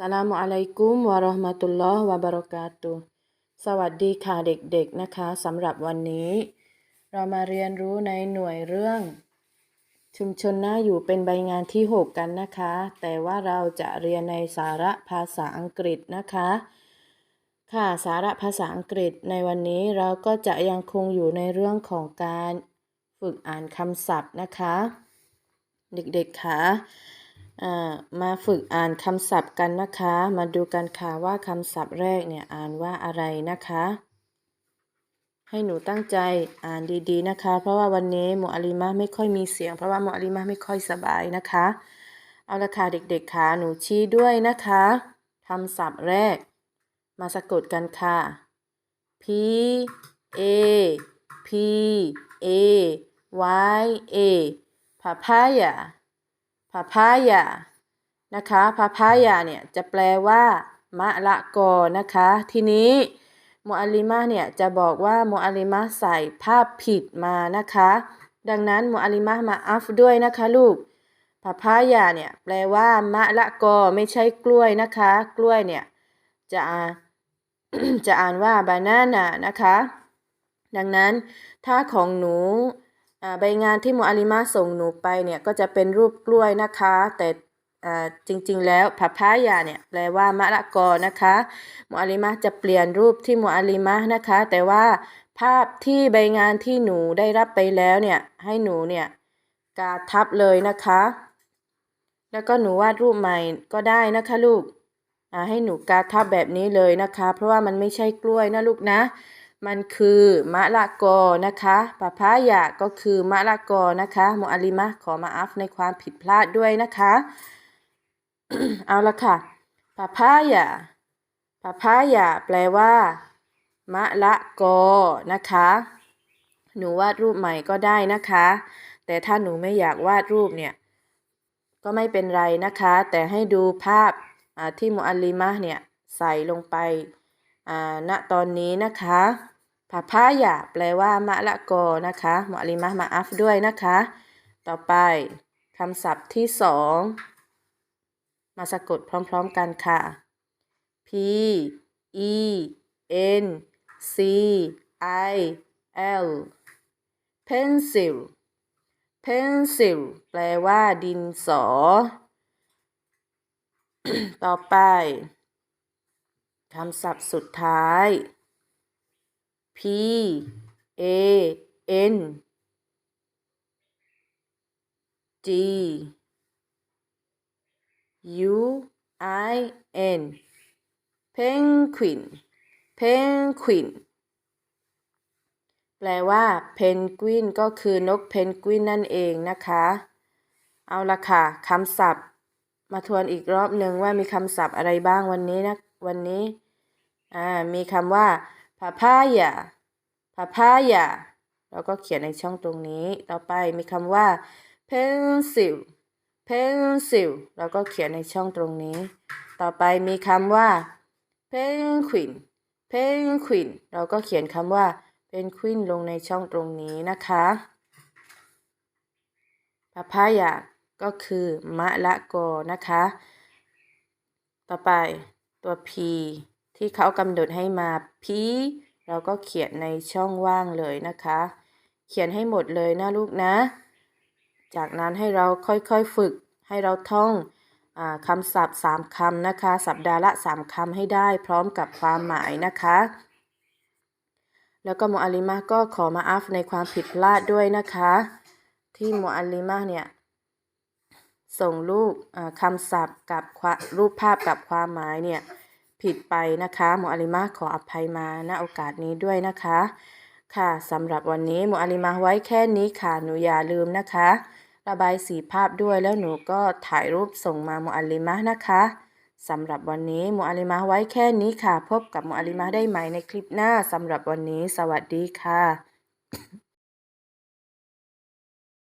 สลามุอะลัยกุมวะราะห์มะตุลลอฮ์วะบะราะกาตุสวัสดีค่ะเด็กๆนะคะสำหรับวันนี้ เรามาเรียนรู้ในหน่วยเรื่อง ชุมชนน่าอยู่เป็นใบงานที่ 6 กันนะคะ แต่ว่าเราจะเรียนในสาระภาษาอังกฤษนะคะ ค่ะสาระภาษาอังกฤษในวันนี้เราก็จะยังคงอยู่ในเรื่องของการฝึกอ่านคำศัพท์นะคะ เด็กๆค่ะอ่า มาฝึกอ่านคำศัพท์กันนะคะ มาดูกันค่ะว่าคำศัพท์แรกเนี่ยอ่านว่าอะไรนะคะ ให้หนูตั้งใจอ่านดีๆนะคะ เพราะว่าวันนี้หมูอาลิมะไม่ค่อยมีเสียง เพราะว่าหมูอาลิมะไม่ค่อยสบายนะคะ เอาละค่ะเด็กๆค่ะหนูชี้ด้วยนะคะคำศัพท์แรก มาสะกดกันค่ะ P A P A Y A papaya papaya นะคะ papaya เนี่ยจะแปลว่ามะละกอนะคะ ทีนี้โมอัลลิมะเนี่ยจะบอกว่าโมอัลลิมะใส่ภาพผิดมานะคะ ดังนั้นโมอัลลิมะมาอัฟด้วยนะคะลูก papaya เนี่ยแปลว่ามะละกอไม่ใช่กล้วยนะคะ กล้วยเนี่ยจะจะอ่านว่า banana นะคะ ดังนั้นถ้าของหนู ใบงานที่มุอาลิมาส่งหนูไปเนี่ยก็จะเป็นรูปกล้วยนะคะ แต่จริงๆ แล้วพาพายาเนี่ยแปลว่ามะละกอนะคะมุอาลิมาจะเปลี่ยนรูปที่มุอาลิมานะคะ แต่ว่าภาพที่ใบงานที่หนูได้รับไปแล้วเนี่ยให้หนูเนี่ยกาทับเลยนะคะ แล้วก็หนูวาดรูปใหม่ก็ได้นะคะลูกให้หนูกาทับแบบนี้เลยนะคะ เพราะว่ามันไม่ใช่กล้วยนะลูกนะ มันคือมะละกอนะคะปะพายาก็คือมะละกอนะคะมุอัลลิมะขอมาอัฟในความผิดพลาดด้วยนะคะ เอาละค่ะปะพายาปะพายาแปลว่ามะละกอนะคะ หนูวาดรูปใหม่ก็ได้นะคะ แต่ถ้าหนูไม่อยากวาดรูปเนี่ย ก็ไม่เป็นไรนะคะ แต่ให้ดูภาพที่มุอัลลิมะเนี่ยใส่ลงไปณตอนนี้นะคะ พาพายาแปลว่ามะละกอนะคะมอลิมะมาอัฟด้วยนะคะ ต่อไปคำศัพท์ที่สองมาสะกดพร้อมๆกันค่ะ P E N C I L pencil pencil แปลว่าดินสอ ต่อไปคำศัพท์สุดท้าย P A N G U I N penguin penguin แปลว่าเพนกวินก็คือนกเพนกวินนั่นเองนะคะ เอาละค่ะคำศัพท์ มาทวนอีกรอบหนึ่งว่ามีคำศัพท์อะไรบ้างวันนี้นะวันนี้อ่ามีคำว่า papaya papaya แล้วก็เขียนในช่องตรงนี้ ต่อไปมีคำว่า pencil pencil แล้วก็เขียนในช่องตรงนี้ ต่อไปมีคำว่า penguin penguin เราก็เขียนคำว่า penguin ลงในช่องตรงนี้นะคะ papaya ก็คือมะละกอนะคะ ต่อไปตัว P ที่เขากำหนดให้มา P เราก็เขียนในช่องว่างเลยนะคะ เขียนให้หมดเลยนะลูกนะ จากนั้นให้เราค่อยๆฝึกให้เราท่องอคำศัพท์สามคำนะคะ สัปดาห์ละสามคำให้ได้พร้อมกับความหมายนะคะ แล้วก็มุอัลิมะก็ขอมาอัฟในความผิดพลาดด้วยนะคะ ที่มุอัลิมะเนี่ยส่งรูปคำศัพท์กับรูปภาพกับความหมายเนี่ย ผิดไปนะคะมุอัลิมาขออภัยมาณโอกาสนี้ด้วยนะคะ ค่ะสำหรับวันนี้มุอัลิมาไว้แค่นี้ค่ะหนูอย่าลืมนะคะ ระบายสีภาพด้วยแล้วหนูก็ถ่ายรูปส่งมามุอัลิมานะคะสำหรับวันนี้มุอัลิมาไว้แค่นี้ค่ะ พบกับมุอัลิมาได้ใหม่ในคลิปหน้าสำหรับวันนี้ สวัสดีค่ะ